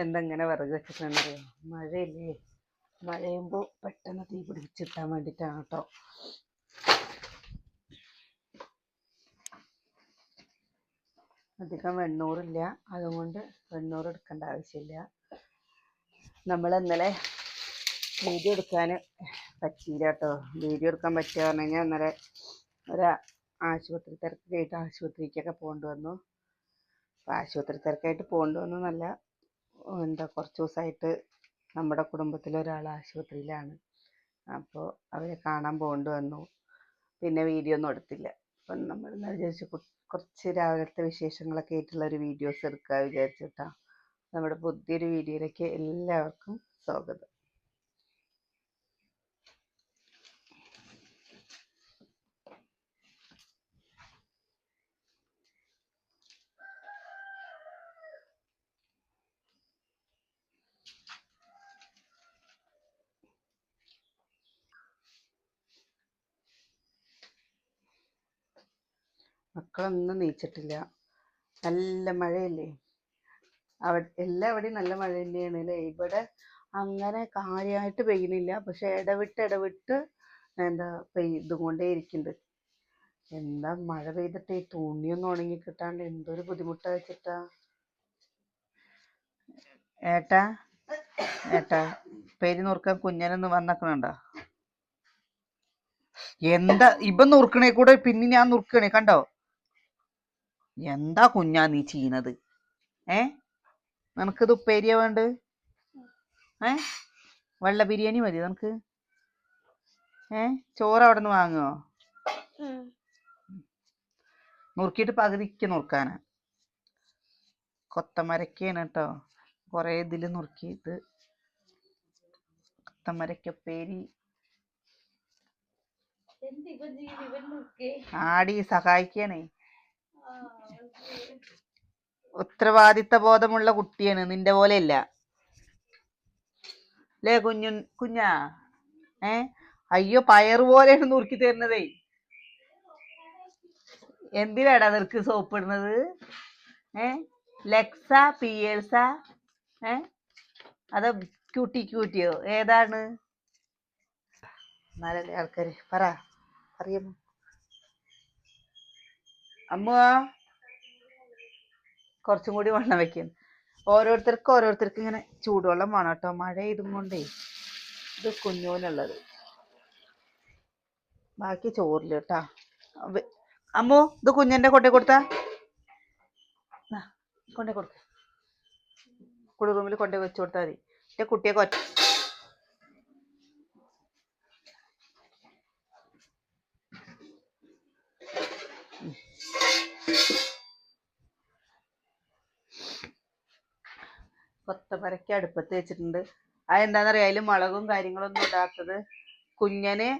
എന്തെങ്ങനെ വിറക് വെച്ചിട്ടുണ്ടെന്നറിയോ? മഴയില്ലേ? മഴയുമ്പോൾ പെട്ടെന്ന് തീ പിടിച്ചിട്ടാൻ വേണ്ടിയിട്ടാണ് കേട്ടോ അധികം വെണ്ണൂറില്ല. അതുകൊണ്ട് വെണ്ണൂറ് എടുക്കേണ്ട ആവശ്യമില്ല. നമ്മൾ ഇന്നലെ വീഡിയോ എടുക്കാൻ പറ്റിയില്ല കേട്ടോ വീഡിയോ എടുക്കാൻ പറ്റുക പറഞ്ഞു ഇന്നലെ ഒരു ആശുപത്രി തിരക്കായിട്ട് ആശുപത്രിക്കൊക്കെ പോകേണ്ടി വന്നു. ആശുപത്രി തിരക്കായിട്ട് പോകേണ്ടി വന്നു എന്നല്ല എന്താ കുറച്ച് ദിവസമായിട്ട് നമ്മുടെ കുടുംബത്തിലെ ഒരാൾ ആശുപത്രിയിലാണ്. അപ്പോൾ അവരെ കാണാൻ പോകേണ്ടി വന്നു. പിന്നെ വീഡിയോ ഒന്നും എടുത്തില്ല. അപ്പം നമ്മൾ വിചാരിച്ചു കുറച്ച് രാവിലത്തെ വിശേഷങ്ങളൊക്കെ ആയിട്ടുള്ള ഒരു വീഡിയോസ് എടുക്കുക വിചാരിച്ചിട്ടാ നമ്മുടെ പുതിയൊരു വീഡിയോയിലേക്ക് എല്ലാവർക്കും സ്വാഗതം. മക്കളൊന്നും നീച്ചിട്ടില്ല. നല്ല മഴയല്ലേ? അവിടെ എല്ലാവിടെയും നല്ല മഴ തന്നെയാണ് അല്ലേ? ഇവിടെ അങ്ങനെ കാര്യമായിട്ട് പെയ്യുന്നില്ല. പക്ഷെ ഇടവിട്ട് ഇടവിട്ട് എന്താ പെയ്തുകൊണ്ടേ ഇരിക്കുന്നുണ്ട് എന്താ മഴ പെയ്തിട്ട് ഈ തുണിയൊന്നും ഉണങ്ങി കിട്ടാണ്ട് എന്തൊരു ബുദ്ധിമുട്ടാ വെച്ചിട്ടാ ഏട്ടാ? ഏട്ടാ പേര് നുറുക്കാൻ കുഞ്ഞനൊന്ന് വന്നക്കണുണ്ടോ? എന്താ ഇപ്പൊ നുറുക്കണേ കൂടെ പിന്നെ ഞാൻ നുറുക്കണേ കണ്ടോ? എന്താ കുഞ്ഞാ നീ ചെയ്യുന്നത് ഏ? നിനക്കിത് ഉപ്പേരിയ വേണ്ട ഏ? വെള്ള ബിരിയാണി മതി നിനക്ക്. ഏ? ചോറ് അവിടെ നിന്ന് വാങ്ങുമോ നുറുക്കിയിട്ട് പകുതിക്ക് നുറുക്കാനാ. കൊത്തമരക്കാണ് കേട്ടോ കുറേ ഇതിൽ നുറുക്കിയിട്ട് കൊത്തമരക്കപ്പേരി. ആടി സഹായിക്കണേ. ഉത്തരവാദിത്ത ബോധമുള്ള കുട്ടിയാണ്. നിന്റെ പോലെ പോലെയല്ല. അല്ലേ കുഞ്ഞു കുഞ്ഞാ? ഏ? അയ്യോ പയറ് പോലെയാണ് നുറുക്കി തരുന്നതേ. എന്തിനാടാ നിർക്ക് സോപ്പ് ഇടുന്നത്? ഏ? ലെക്സ പിയേഴ്സ ഏ? അത് ക്യൂട്ടി ക്യൂട്ടിയോ ഏതാണ്? എന്നാലല്ലേ ആൾക്കാര് പറ. അറിയാമോ അമ്മ? കുറച്ചും കൂടി വെള്ളം വെക്കും. ഓരോരുത്തർക്ക് ഓരോരുത്തർക്ക് ഇങ്ങനെ ചൂടുവെള്ളം വേണം കേട്ടോ. മഴ ഇതും കൊണ്ടേ ഇത് കുഞ്ഞോനുള്ളത്. ബാക്കി ചോറിൽ കേട്ടാ. അമ്മു ഇത് കുഞ്ഞിന്റെ കൊണ്ടേ കൊടുത്താ? കൊണ്ടേ കൊടുക്ക. കുളി റൂമിൽ കൊണ്ടേ വെച്ച് കൊടുത്താൽ മതി. എന്റെ കുട്ടിയൊക്കെ കൊറ്റ കൊത്തമരക്ക അടുപ്പത്ത് വെച്ചിട്ടുണ്ട്. അതെന്താണെന്നറിയാം അതിൽ മുളകും കാര്യങ്ങളൊന്നും ഇടാത്തത്. കുഞ്ഞന്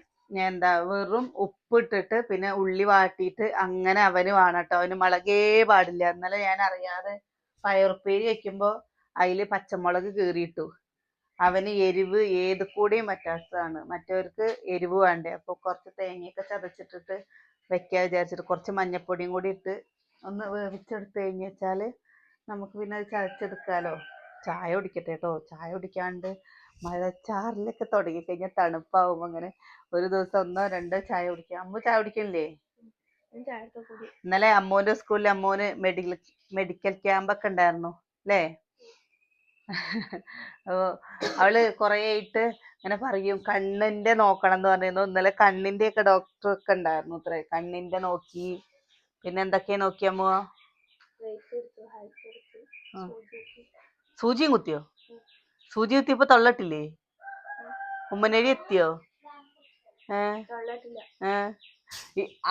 എന്താ വെറും ഉപ്പിട്ടിട്ട് പിന്നെ ഉള്ളി വാട്ടിയിട്ട് അങ്ങനെ അവന് വേണം അവന് മുളകേ പാടില്ല. ഇന്നലെ ഞാൻ അറിയാതെ പയറുപ്പേരി വെക്കുമ്പോൾ അതിൽ പച്ചമുളക് കീറിയിട്ടു. അവന് എരിവ് ഏത് കൂടെയും പറ്റാത്തതാണ്. മറ്റവർക്ക് എരിവ് വേണ്ടേ? അപ്പോൾ കുറച്ച് തേങ്ങയൊക്കെ ചതച്ചിട്ടിട്ട് വെക്കാൻ വിചാരിച്ചിട്ട് കുറച്ച് മഞ്ഞപ്പൊടിയും കൂടി ഇട്ട് ഒന്ന് വേവിച്ചെടുത്ത് കഴിഞ്ഞ് നമുക്ക് പിന്നെ അത് ചതച്ചെടുക്കാലോ. ചായ കുടിക്കട്ടെ കേട്ടോ ചായ കുടിക്കാണ്ട് മഴച്ചാറിലൊക്കെ തുടങ്ങിക്കഴിഞ്ഞാൽ തണുപ്പാവും. അങ്ങനെ ഒരു ദിവസം ഒന്നോ രണ്ടോ ചായ കുടിക്കാം. അമ്മ ചായ കുടിക്കണില്ലേ ഇന്നലെ അമ്മോന്റെ സ്കൂളിൽ അമ്മോന് മെഡിക്കൽ മെഡിക്കൽ ക്യാമ്പൊക്കെ ഉണ്ടായിരുന്നു. അല്ലേ അവൾ കുറേ ആയിട്ട് ഇങ്ങനെ പറയും കണ്ണിന്റെ നോക്കണം എന്ന് പറയുന്നു ഇന്നലെ കണ്ണിന്റെ ഒക്കെ ഡോക്ടർ ഒക്കെ ഉണ്ടായിരുന്നു അത്രേ. കണ്ണിന്റെ നോക്കി. പിന്നെ എന്തൊക്കെയാ നോക്കി അമ്മു? ആ. സൂചിയും കുത്തിയോ? സൂചി കുത്തിയപ്പോ തള്ളട്ടില്ലേ? ഉമ്മനേരി എത്തിയോ?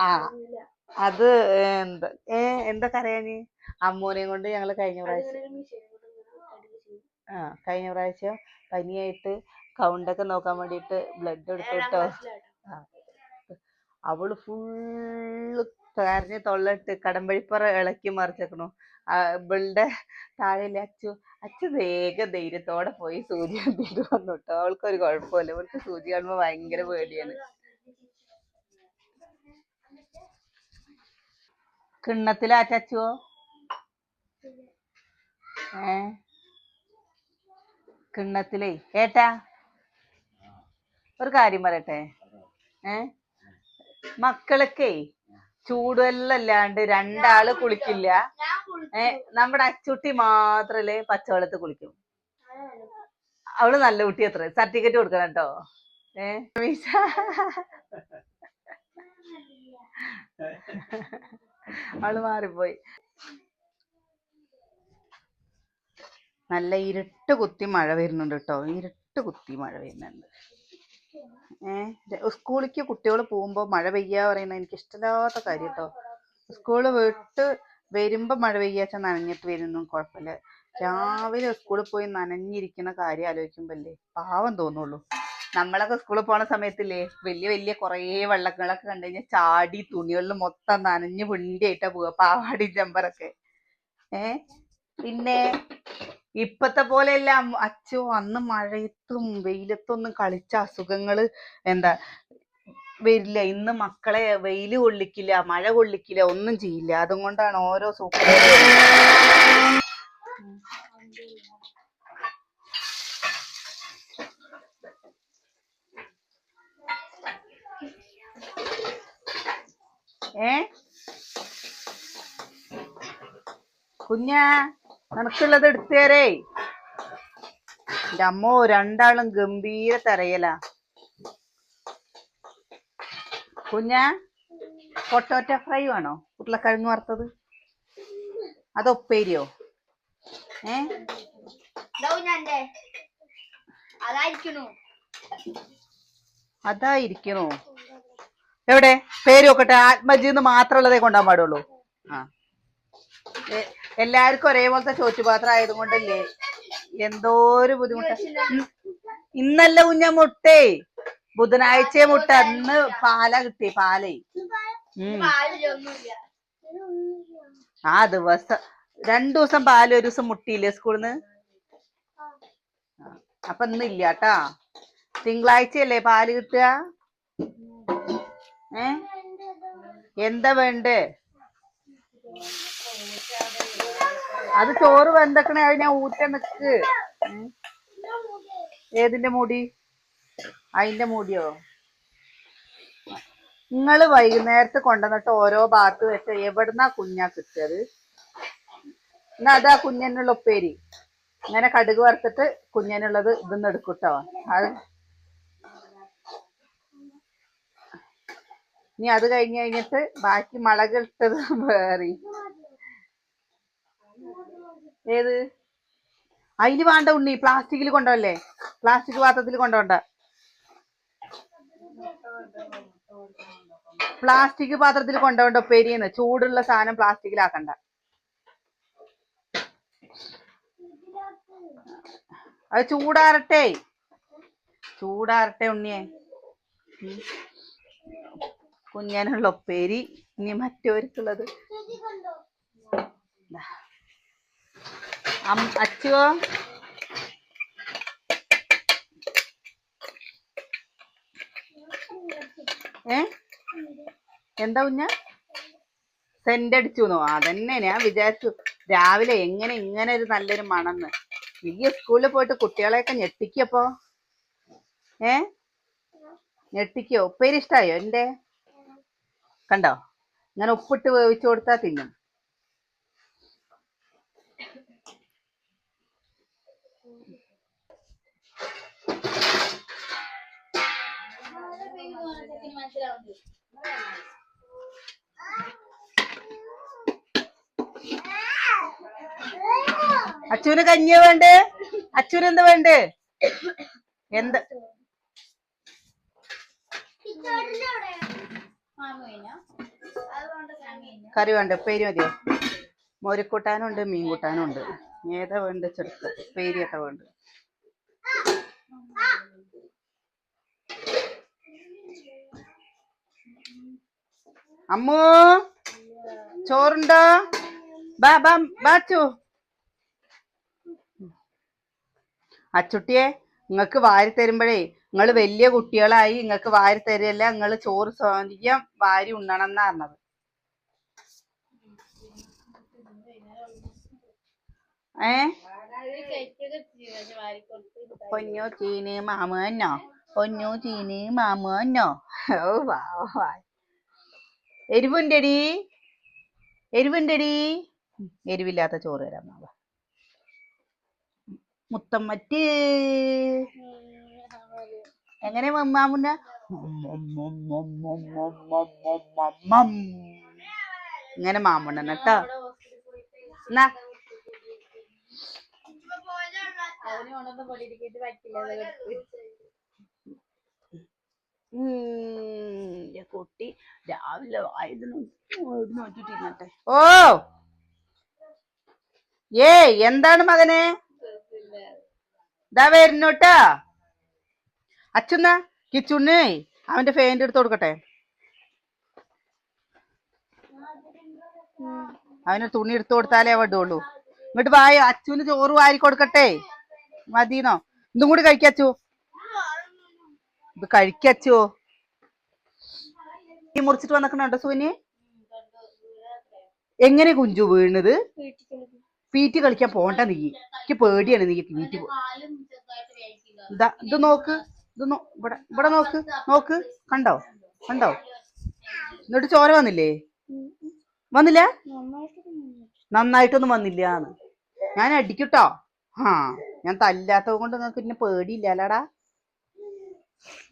ആ അത് എന്താ ഏ എന്താ കരയാന് അമ്മൂനെയും കൊണ്ട് ഞങ്ങൾ കഴിഞ്ഞ പ്രാവശ്യം ആ കഴിഞ്ഞ പ്രാവശ്യം പനിയായിട്ട് കൗണ്ടൊക്കെ നോക്കാൻ വേണ്ടിട്ട് ബ്ലഡ് എടുത്തിട്ടോ. അവൾ ഫുള്ള് കരഞ്ഞ് തൊള്ളിട്ട് കടമ്പഴിപ്പറ ഇളക്കി മറിച്ചേക്കണു. ആ ഇവളുടെ താഴെ അച്ചു അച്ചു വേഗം ധൈര്യത്തോടെ പോയി സൂചി കണ്ടിട്ട് വന്നു കേട്ടോ അവൾക്കൊരു കുഴപ്പമില്ല. അവൾക്ക് സൂചി കാണുമ്പോ ഭയങ്കര പേടിയാണ്. കിണ്ണത്തിലാ അച്ചോ ഏ? കിണ്ണത്തിലേ. ഏട്ടാ? ഒരു കാര്യം പറയട്ടെ. ഏ? മക്കളൊക്കെ ചൂടുവെള്ളല്ലാണ്ട് രണ്ടാൾ കുളിക്കില്ല. ഏ നമ്മുടെ അച്ചുട്ടി മാത്രല്ലേ പച്ചവെള്ളത്തിൽ കുളിക്കും. അവൾ നല്ല കുട്ടി അത്ര. സർട്ടിഫിക്കറ്റ് കൊടുക്കണം കേട്ടോ. ഏ മീശ. അവൾ മാറിപ്പോയി. നല്ല ഇരുട്ട് കുത്തി മഴ വരുന്നുണ്ട് കേട്ടോ. ഇരുട്ട് കുത്തി മഴ വരുന്നുണ്ട്. ഏഹ് സ്കൂളിലേക്ക് കുട്ടികൾ പോകുമ്പോൾ മഴ പെയ്യാ പറയുന്നത് എനിക്ക് ഇഷ്ടമില്ലാത്ത കാര്യം കേട്ടോ. സ്കൂൾ വിട്ട് വരുമ്പോ മഴ പെയ്യാച്ച നനഞ്ഞിട്ട് വരുന്നു കുഴപ്പമില്ല. രാവിലെ സ്കൂളിൽ പോയി നനഞ്ഞിരിക്കുന്ന കാര്യം ആലോചിക്കുമ്പല്ലേ പാവം തോന്നുള്ളൂ. നമ്മളൊക്കെ സ്കൂളിൽ പോണ സമയത്തില്ലേ വലിയ വലിയ കുറേ വെള്ളങ്ങളൊക്കെ കണ്ടു കഴിഞ്ഞാൽ ചാടി തുണികളിൽ മൊത്തം നനഞ്ഞു പിണ്ടിയായിട്ടാ പോവുക പാവാടി ജമ്പറൊക്കെ. ഏ? പിന്നെ ഇപ്പത്തെ പോലെയല്ല അച്ഛോ അന്ന് മഴയത്തും വെയിലത്തൊന്നും കളിച്ച അസുഖങ്ങൾ എന്താ വരില്ല. ഇന്ന് മക്കളെ വെയിൽ കൊള്ളിക്കില്ല മഴ കൊള്ളിക്കില്ല ഒന്നും ചെയ്യില്ല. അതുകൊണ്ടാണ് ഓരോ സൂപ്പർ ഏ? കുഞ്ഞാ നിനക്കുള്ളത് എടുത്തേരേ എന്റെ അമ്മോ രണ്ടാളും ഗംഭീര തരയലാ. കുഞ്ഞാ പൊട്ടോറ്റ ഫ്രൈ വേണോ? ഉരുളക്കിഴങ്ങ് വറുത്തത്? അത് ഉപ്പേരിയോ? ഏ? അതായിരിക്കണു. എവിടെ? പേര് നോക്കട്ടെ. ആത്മജിന്ന് മാത്രമുള്ളതേ കൊണ്ടാൻ പാടുള്ളൂ. ആ. എല്ലാവർക്കും ഒരേപോലത്തെ ചോറ്റുപാത്രം ആയതുകൊണ്ടല്ലേ എന്തോ ഒരു ബുദ്ധിമുട്ട്. ഇന്നല്ല കുഞ്ഞ മുട്ടേ. ബുധനാഴ്ച മുട്ട അന്ന് പാല കിട്ടി പാലേ. ആ ദിവസം രണ്ടു ദിവസം പാൽ ഒരു ദിവസം മുട്ടിയില്ലേ സ്കൂളിന്ന്? അപ്പൊ ഇന്ന് ഇല്ല കേട്ടാ തിങ്കളാഴ്ചയല്ലേ പാൽ കിട്ടുക? ഏ? എന്താ വേണ്ടേ? അത് ചോറ് വെന്തക്കണേ അത് ഞാൻ ഊറ്റ നിക്ക്. ഏതിന്റെ മൂടി? അതിന്റെ മൂടിയോ? നിങ്ങൾ വൈകുന്നേരത്ത് കൊണ്ടുവന്നിട്ട് ഓരോ ഭാഗത്ത് വെച്ച എവിടുന്നാ കുഞ്ഞാ കിട്ടിയത്? എന്നാ അതാ കുഞ്ഞനുള്ള ഉപ്പേരി. ഇങ്ങനെ കടുക് വറുത്തിട്ട് കുഞ്ഞനുള്ളത് ഇതൊന്നും എടുക്കൂട്ടോ. അത് ഇനി അത് കഴിഞ്ഞ് കഴിഞ്ഞിട്ട് ബാക്കി മുളക് ഇട്ടത് വേറി. ഏത്? അതിന് വേണ്ട ഉണ്ണി പ്ലാസ്റ്റിക്കിൽ കൊണ്ടുപോകല്ലേ പ്ലാസ്റ്റിക് പാത്രത്തിൽ കൊണ്ടുപോണ്ട പ്ലാസ്റ്റിക് പാത്രത്തിൽ കൊണ്ടുപോകണ്ട പെരിയെന്ന് ചൂടുള്ള സാധനം പ്ലാസ്റ്റിക്കിലാക്കണ്ട. അത് ചൂടാറട്ടെ. ചൂടാറട്ടെ ഉണ്ണിയെ. കുഞ്ഞാനുള്ള ഉപ്പേരി ഇനി. അം- അച്ചുവോ ഏ എന്താ കുഞ്ഞ? സെന്റ് അടിച്ചുന്നോ? അതന്നെ ഞാൻ വിചാരിച്ചു. രാവിലെ എങ്ങനെ ഇങ്ങനെ ഒരു നല്ലൊരു മണന്ന്. നീ സ്കൂളിൽ പോയിട്ട് കുട്ടികളെയൊക്കെ ഞെട്ടിക്കപ്പോ ഏ? ഞെട്ടിക്കോ? ഉപ്പേരി ഇഷ്ടായോ എന്റെ? കണ്ടോ? ഇങ്ങനെ ഉപ്പിട്ട് വേവിച്ചു കൊടുത്താ തിന്നും. അച്ഛന് കഞ്ഞിയ വേണ്ടേ? അച്ഛന് എന്താ വേണ്ടേ? എന്താ? കറി വേണ്ട ഉപ്പേരി മതിയോ? മോരിക്കൂട്ടാനും ഉണ്ട് മീൻ കൂട്ടാനും ഉണ്ട് ഏതാ വേണ്ട ചെറുത്ത് ഉപ്പേരി എത്ര വേണ്ട? അമ്മോ ചോറുണ്ടോ? ബാ ബാ ബാച്ചു അച്ചുട്ടിയെ നിങ്ങക്ക് വാരി തരുമ്പോഴേ നിങ്ങൾ വലിയ കുട്ടികളായി നിങ്ങൾക്ക് വാരി തരില്ല നിങ്ങൾ ചോറ് സ്വയം വാരി ഉണ്ണണം എന്നാ പറഞ്ഞത്. ഏ? പൊന്നോ ചീന് മാമന്നോ പൊന്നു ചീന് മാമന്നോ ഓ വാ. എരിവുണ്ടടി. എരിവുണ്ടടി. എരിവില്ലാത്ത ചോറ് തരാം മാവ മുത്തമ്മറ്റ് എങ്ങനെ മാമുന്ന ഇങ്ങനെ മാമുണ്ണൻ കേട്ടോ. എന്നാ? പറ്റില്ല ഉം, കുട്ടി. രാവിലെ വായത് നോക്കിട്ടിരുന്നട്ടെ ഓ! ഏ എന്താണ് മകനെ? ഇതാ വരുന്നോട്ടാ അച്ഛന്ന കിച്ചുണ്ണേ അവന്റെ ഫാന്റെ എടുത്ത് കൊടുക്കട്ടെ. അവന് തുണി എടുത്തു കൊടുത്താലേ അവ ഇടുള്ളൂ. ഇങ്ങോട്ട് വായ അച്ചുവിന് ചോറ് വാരി കൊടുക്കട്ടെ. മതിന്നോ? ഇതും കൂടി കഴിക്കച്ചു ഇത് കഴിക്കച്ചോ? ഈ മുറിച്ചിട്ട് വന്നിക്കണോ സൂനി എങ്ങനെ കുഞ്ചു വീണത്? പീറ്റ് കളിക്കാൻ പോണ്ട നീ. എനിക്ക് പേടിയാണ് നീ പീറ്റ് ഇതാ ഇത് നോക്ക്. ഇത് ഇവിടെ ഇവിടെ നോക്ക്. നോക്ക്. കണ്ടോ? കണ്ടോ? എന്നിട്ട് ചോര വന്നില്ലേ? വന്നില്ല? നന്നായിട്ടൊന്നും വന്നില്ല ഞാൻ അടിക്കട്ടോ. ആ ഞാൻ തല്ലാത്തത് കൊണ്ട് നിങ്ങൾക്ക് പിന്നെ പേടിയില്ലല്ലടാ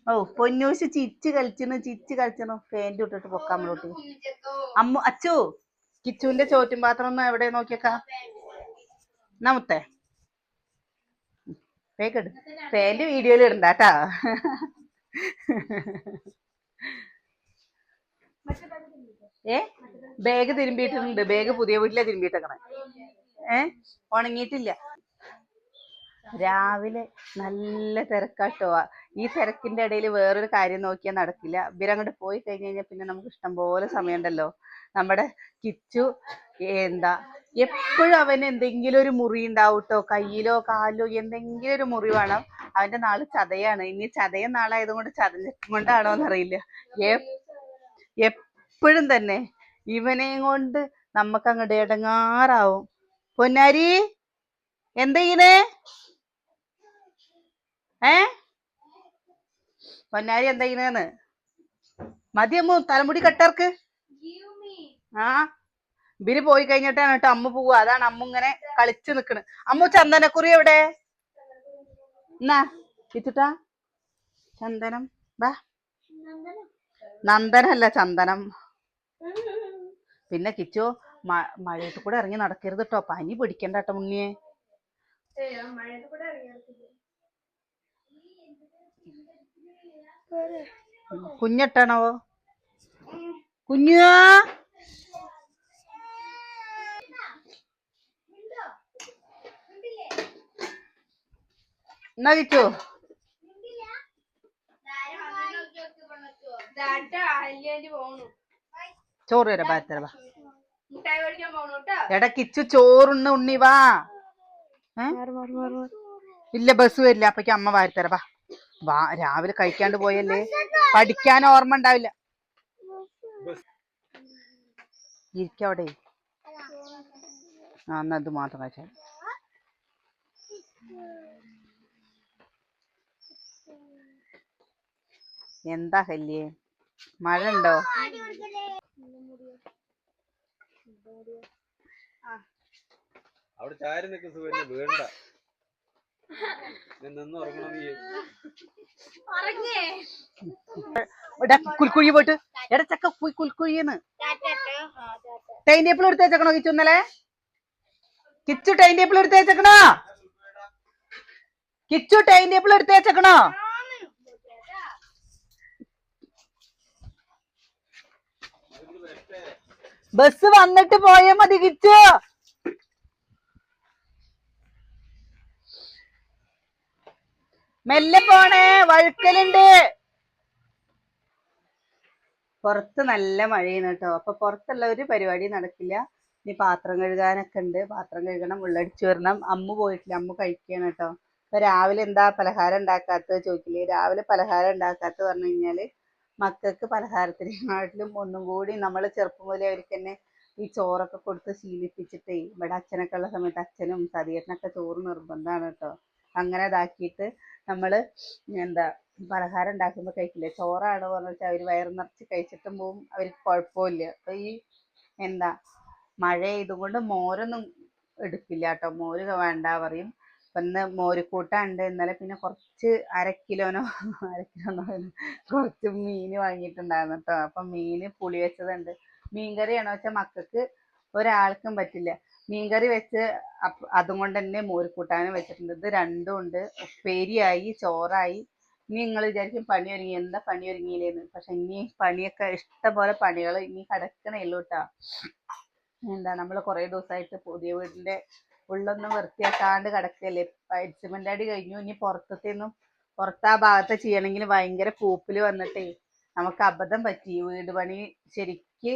ഓ പൊന്നൂശ് ചിച്ച് കളിച്ചിന് ചിച്ച് കളിച്ചണു പേന്റ് ഇട്ടിട്ട് പൊക്കാൻ നമ്മളോട്ട് അമ്മു അച്ചു കിച്ചുവിന്റെ ചോറ്റും പാത്രം ഒന്ന് എവിടെ നോക്കിയേക്കാ? നമുത്തേ വേഗം ഫാന്റെ വീഡിയോയിൽ ഇടണ്ടാട്ടാ ഏ? ബാഗ് തിരുമ്പിയിട്ടുണ്ട്. ബാഗ് പുതിയ വീട്ടിലെ തിരുമ്പിയിട്ടേക്കണേ. ഏ? ഉണങ്ങിയിട്ടില്ല. രാവിലെ നല്ല തിരക്കാട്ടോ. ഈ തിരക്കിന്റെ ഇടയിൽ വേറൊരു കാര്യം നോക്കിയാൽ നടക്കില്ല. ഇവരങ്ങോട്ട് പോയി കഴിഞ്ഞ് കഴിഞ്ഞാൽ പിന്നെ നമുക്ക് ഇഷ്ടം പോലെ സമയമുണ്ടല്ലോ. നമ്മുടെ കിച്ചു എന്താ എപ്പോഴും അവന് എന്തെങ്കിലും ഒരു മുറി ഉണ്ടാവും ട്ടോ കയ്യിലോ കാലിലോ എന്തെങ്കിലും ഒരു മുറി വേണം. അവന്റെ നാൾ ചതയാണ്. ഇനി ചതയ നാളായതുകൊണ്ട് ചതഞ്ഞിട്ടും കൊണ്ടാണോ എന്നറിയില്ല എപ്പോഴും തന്നെ ഇവനെയും കൊണ്ട് നമുക്ക് അങ്ങോട്ട് ഇടങ്ങാറാവും പൊന്നാരി എന്താ ചെയ്യണേ? ഏ? പൊന്നാരി എന്താ ചെയ്യണേന്ന്? മതിയമ്മു തലമുടി കെട്ടർക്ക്. ആ ഇവർ പോയി കഴിഞ്ഞിട്ടാണ് കേട്ടോ അമ്മ പോവുക അതാണ് അമ്മ ഇങ്ങനെ കളിച്ചു നിക്കണ്. അമ്മു ചന്ദനക്കുറി എവിടെ? എന്നാ കിച്ചുട്ടാ ചന്ദനം. വാ നന്ദനല്ല ചന്ദനം. പിന്നെ കിച്ചു മഴയത്ത് കൂടെ ഇറങ്ങി നടക്കരുത് കേട്ടോ. പനി പിടിക്കണ്ട കേട്ടോ മുന്നിയെ. കുഞ്ഞെട്ടാണോ? കുഞ്ഞു. എന്നാ ചോറ് തരാ പാത്തര വാ മുട്ടായി മേടിക്കാൻ എടാ കിച്ചു ചോറുണ്ണ ഉണ്ണി വാ ഏ? ഇല്ല ബസ് വരില്ല. അപ്പൊക്ക് അമ്മ വാരിത്തരവാ വാ രാവിലെ കഴിക്കാണ്ട് പോയല്ലേ? പഠിക്കാൻ ഓർമ്മ ഉണ്ടാവില്ല. ഇരിക്കവിടെ ആ എന്നാ മാത്രം കഴിച്ചാൽ എന്താ കല്യേ മഴ ഉണ്ടോ അവിടെ ചാരി നിൽക്കുന്ന വീണ്ട ഞാൻ നിന്ന് ഉറങ്ങണം നീ എടാ കുൽക്കുഴി പോയിട്ട്. എടാ ചക്ക പോയി കുൽക്കുഴിന്ന് ടൈം ടേബിൾ എടുത്ത് വെച്ചേക്കണോ കിച്ചു ഇന്നലെ? കിച്ചു ടൈം ടേബിൾ എടുത്ത് വെച്ചേക്കണോ? കിച്ചു ടൈം ടേബിൾ എടുത്ത് വെച്ചേക്കണോ? ബസ് വന്നിട്ട് പോയാ മതി കിച്ചു. മെല്ലെ പോണേ വഴുക്കലുണ്ട്. പുറത്ത് നല്ല മഴയാണ് കേട്ടോ. അപ്പൊ പുറത്തുള്ള ഒരു പരിപാടി നടക്കില്ല. ഇനി പാത്രം കഴുകാനൊക്കെ ഉണ്ട്. പാത്രം കഴുകണം വെള്ളടിച്ചു വരണം. അമ്മ പോയിട്ടില്ല അമ്മ കഴിക്കുകയാണ് കേട്ടോ. അപ്പൊ രാവിലെ എന്താ പലഹാരം ഉണ്ടാക്കാത്തത് ചോദിക്കില്ലേ? രാവിലെ പലഹാരം ഉണ്ടാക്കാത്തത് പറഞ്ഞു കഴിഞ്ഞാൽ മക്കൾക്ക് പലഹാരത്തിനെക്കാട്ടിലും ഒന്നും കൂടി നമ്മൾ ചെറുപ്പം മുതലേ അവർക്ക് തന്നെ ഈ ചോറൊക്കെ കൊടുത്ത് ശീലിപ്പിച്ചിട്ടേ ഇവിടെ അച്ഛനൊക്കെ ഉള്ള സമയത്ത് അച്ഛനും സതിയേട്ടനൊക്കെ ചോറ് നിർബന്ധമാണ് കേട്ടോ. അങ്ങനെ ഇതാക്കിയിട്ട് നമ്മൾ എന്താ പലഹാരം ഉണ്ടാക്കുമ്പോൾ കഴിക്കില്ലേ? ചോറാണ് പറഞ്ഞിട്ട് അവർ വയറ് നിറച്ച് കഴിച്ചിട്ടും പോവും. അവർക്ക് കുഴപ്പമില്ല. അപ്പോൾ ഈ എന്താ മഴ ഇതുകൊണ്ട് മോരൊന്നും എടുക്കില്ല കേട്ടോ. മോര് വേണ്ട പറയും. അപ്പം ഇന്ന് ഇന്നലെ പിന്നെ കുറച്ച് അര കിലോനോ അര കിലോനോ കുറച്ച് മീൻ വാങ്ങിയിട്ടുണ്ടായിരുന്നു കേട്ടോ. അപ്പം മീൻ പുളി വെച്ചതുണ്ട്. മീൻകറിയാണോ വെച്ചാൽ മക്കൾക്ക് ഒരാൾക്കും പറ്റില്ല. മീൻകറി വെച്ച് അതും കൊണ്ട് തന്നെ മോരുകൂട്ടാനും വെച്ചിട്ടുണ്ട്. ഇത് രണ്ടും ഉണ്ട്. ഉപ്പേരിയായി ചോറായി. ഇനി നിങ്ങൾ വിചാരിക്കും പണി ഒരുങ്ങി. എന്താ പണി ഒരുങ്ങിയില്ലേന്ന്. പക്ഷെ ഇനി പണിയൊക്കെ ഇഷ്ടംപോലെ പണികൾ ഇനി കിടക്കണേ ഉള്ളൂ എന്താ നമ്മൾ കുറേ ദിവസമായിട്ട് പുതിയ വീടിന്റെ ഉള്ളൊന്നും വൃത്തിയാക്കാണ്ട് കിടക്കല്ലേ. സിമെന്റ് അടി കഴിഞ്ഞു. ഇനി പുറത്തത്തേന്നും പുറത്ത് ആ ഭാഗത്ത് ചെയ്യണമെങ്കിൽ ഭയങ്കര പൂപ്പിൽ വന്നിട്ടേ നമുക്ക് അബദ്ധം പറ്റി. വീട് പണി ശരിക്ക്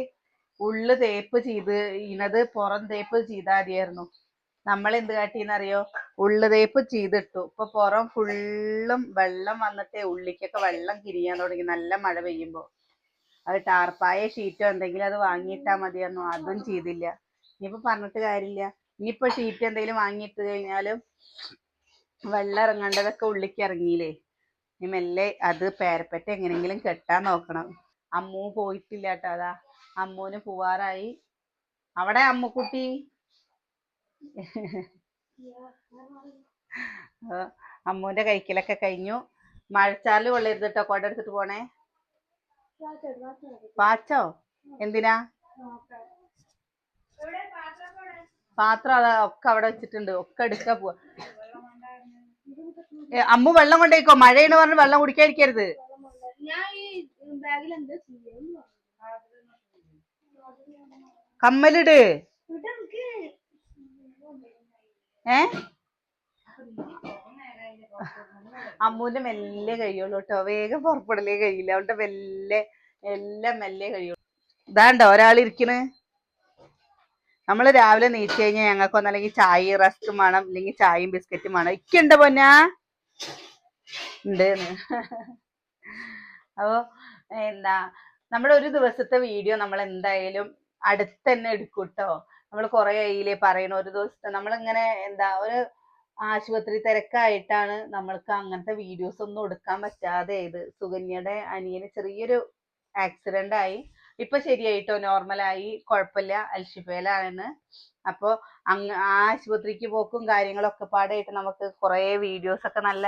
ഉള്ളു തേപ്പ് ചെയ്ത് ഇനത് പുറം തേപ്പ് ചെയ്താൽ മതിയായിരുന്നു. നമ്മൾ എന്ത് കാട്ടിന്നറിയോ? ഉള്ള് തേപ്പ് ചെയ്തിട്ടു. ഇപ്പൊ പുറം ഫുള്ളും വെള്ളം വന്നിട്ടേ ഉള്ളിക്കൊക്കെ വെള്ളം കിരിയാൻ തുടങ്ങി. നല്ല മഴ പെയ്യുമ്പോ. അത് ടാർപ്പായ ഷീറ്റോ എന്തെങ്കിലും അത് വാങ്ങിയിട്ടാ മതിയായിരുന്നു. അതും ചെയ്തില്ല. ഇനിയിപ്പോ പറഞ്ഞിട്ട് കാര്യമില്ല. ഇനിയിപ്പോ ഷീറ്റ് എന്തെങ്കിലും വാങ്ങിയിട്ട് കഴിഞ്ഞാലും വെള്ളം ഇറങ്ങേണ്ടതൊക്കെ ഉള്ളിക്ക് ഇറങ്ങിയില്ലേ? ഇനി മെല്ലെ അത് പേരപ്പറ്റ എങ്ങനെങ്കിലും കെട്ടാൻ നോക്കണം. അമ്മു പോയിട്ടില്ല കേട്ടോ അതാ. അമ്മൂന് പോവാറായി. അവിടെ അമ്മുക്കുട്ടി? ആ, കൈക്കിലൊക്കെ കഴിഞ്ഞു. മഴച്ചാൽ കൊള്ളരുത് കേട്ടോ കൊട എടുത്തിട്ട് പോണേ? പാച്ചോ? എന്തിനാ? പാത്രം ഒക്കെ അവിടെ വെച്ചിട്ടുണ്ട്. ഒക്കെ എടുക്കാ പോവാ. അമ്മു വെള്ളം കൊണ്ടേക്കോ മഴയെന്ന് പറഞ്ഞ് വെള്ളം കുടിക്കാതിരിക്കരുത്. കമ്മലിട്. ഏ? അമ്മൂന്റെ മെല്ലെ കഴിയുള്ളൂ കേട്ടോ. വേഗം പുറപ്പെടലേ കഴിയില്ല. അവളുടെ മെല്ലെ എല്ലാം മെല്ലെ കഴിയുള്ളൂ. ഇതാണ്ടോ ഒരാൾ ഇരിക്കണ്? നമ്മൾ രാവിലെ നീച്ചു കഴിഞ്ഞാൽ ഞങ്ങൾക്ക് ഒന്നല്ലെങ്കിൽ ചായ റസ്റ്റും വേണം അല്ലെങ്കിൽ ചായയും ബിസ്ക്കറ്റും വേണം. ഇക്കുണ്ട് പൊന്നാ? ഉണ്ട് അപ്പോ എന്താ നമ്മുടെ ഒരു ദിവസത്തെ വീഡിയോ നമ്മൾ എന്തായാലും അടുത്തന്നെ തന്നെ എടുക്കും കേട്ടോ. നമ്മൾ കുറെ ആയില്ലേ പറയണ ഒരു ദിവസത്തെ നമ്മളിങ്ങനെ എന്താ ഒരു ആശുപത്രി തിരക്കായിട്ടാണ് നമ്മൾക്ക് അങ്ങനത്തെ വീഡിയോസ് ഒന്നും എടുക്കാൻ പറ്റാതെ ഇത്. സുകന്യയുടെ അനിയന് ചെറിയൊരു ആക്സിഡന്റ് ആയി. ഇപ്പൊ ശരിയായിട്ടോ? നോർമലായി കുഴപ്പമില്ല അൽഷിഫയിലാണ് അപ്പോൾ അങ്ങ് ആ ആശുപത്രിക്ക് പോക്കും കാര്യങ്ങളൊക്കെ പാടായിട്ട് നമുക്ക് കുറേ വീഡിയോസ് ഒക്കെ നല്ല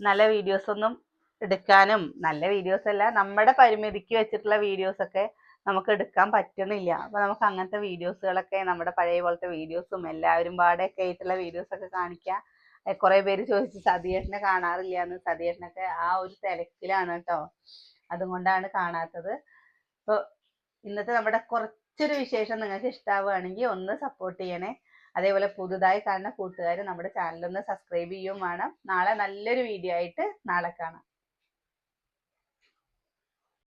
നല്ല വീഡിയോസ് ഒന്നും എടുക്കാനും നല്ല വീഡിയോസ് അല്ല നമ്മുടെ പരിമിതിക്ക് വെച്ചിട്ടുള്ള വീഡിയോസ് ഒക്കെ നമുക്ക് എടുക്കാൻ പറ്റുന്നില്ല അപ്പൊ നമുക്ക് അങ്ങനത്തെ വീഡിയോസുകളൊക്കെ നമ്മുടെ പഴയ പോലത്തെ വീഡിയോസും എല്ലാവരും പാടെയൊക്കെ ആയിട്ടുള്ള വീഡിയോസ് ഒക്കെ കാണിക്കാം കുറെ പേര് ചോദിച്ചു സതിയേട്ടനെ കാണാറില്ല എന്ന് സതിയേട്ടനൊക്കെ ആ ഒരു തിരക്കിലാണ് കേട്ടോ. അതുകൊണ്ടാണ് കാണാത്തത്. അപ്പോൾ ഇന്നത്തെ നമ്മുടെ കുറച്ചൊരു വിശേഷം നിങ്ങൾക്ക് ഇഷ്ടാവുകയാണെങ്കിൽ ഒന്ന് സപ്പോർട്ട് ചെയ്യണേ. അതേപോലെ പുതുതായി കാണുന്ന കൂട്ടുകാർ നമ്മുടെ ചാനലൊന്ന് സബ്സ്ക്രൈബ് ചെയ്യുകയും വേണം. നാളെ നല്ലൊരു വീഡിയോ ആയിട്ട് നാളെ കാണാം.